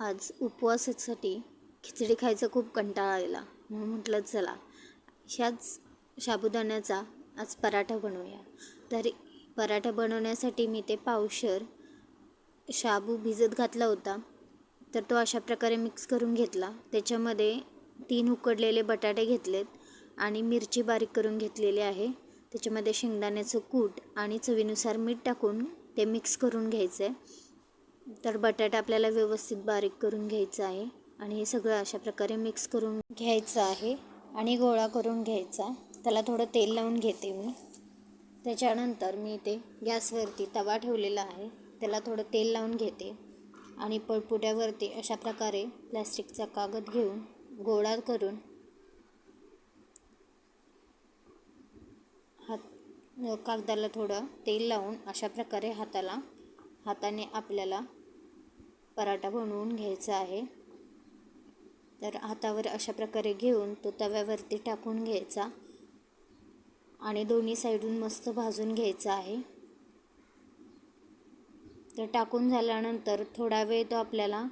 आज उपवासासाठी खिचडी खायचा खूप कंटाळा आलेला म्हणून म्हटलं चला ह्याच साबुदाण्याचा आज पराठा बनवूया. तर पराठा बनवण्यासाठी मी ते पावशर शाबू भिजत घातला होता. तर तो अशा प्रकारे मिक्स करून घेतला. त्याच्यामध्ये तीन उकडलेले बटाटे घेतलेत आणि मिरची बारीक करून घेतलेली आहे. त्याच्यामध्ये शेंगदाण्याचं कूट आणि चवीनुसार मीठ टाकून ते मिक्स करून घ्यायचं आहे तर बटाटा आपल्याला व्यवस्थित बारीक करून घ्यायचं आहे आणि हे सगळं अशा प्रकारे मिक्स करून घ्यायचं आहे आणि गोळा करून घ्यायचा. त्याला थोडं तेल लावून घेते मी. त्याच्यानंतर मी इथे गॅसवरती तवा ठेवलेला आहे. त्याला थोडं तेल लावून घेते आणि पळपुट्यावरती अशा प्रकारे प्लॅस्टिकचा कागद घेऊन गोळा करून हात कागदाला थोडं तेल लावून अशा प्रकारे हाताला हाताने आपल्याला पराठा बनवून घ्यायचा आहे. तर हातावर अशा प्रकारे घेऊन तो तव्यावरती टाकून घ्यायचा आणि दोन्ही साईडून मस्त भाजून घ्यायचा आहे. तर टाकून झाल्यानंतर थोडा वेळ तो आपल्याला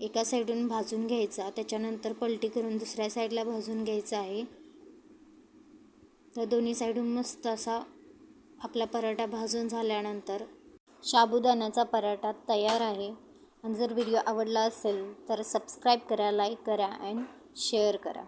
एका साईडून भाजून घ्यायचा त्याच्यानंतर पलटी करून दुसऱ्या साईडला भाजून घ्यायचा आहे. तर दोन्ही साईडून मस्त असा आपला पराठा भाजून झाल्यानंतर साबुदाण्याचा पराठा तयार आहे. आणि जर व्हिडिओ आवडला असेल तर सबस्क्राईब करा लाईक करा अँड शेअर करा.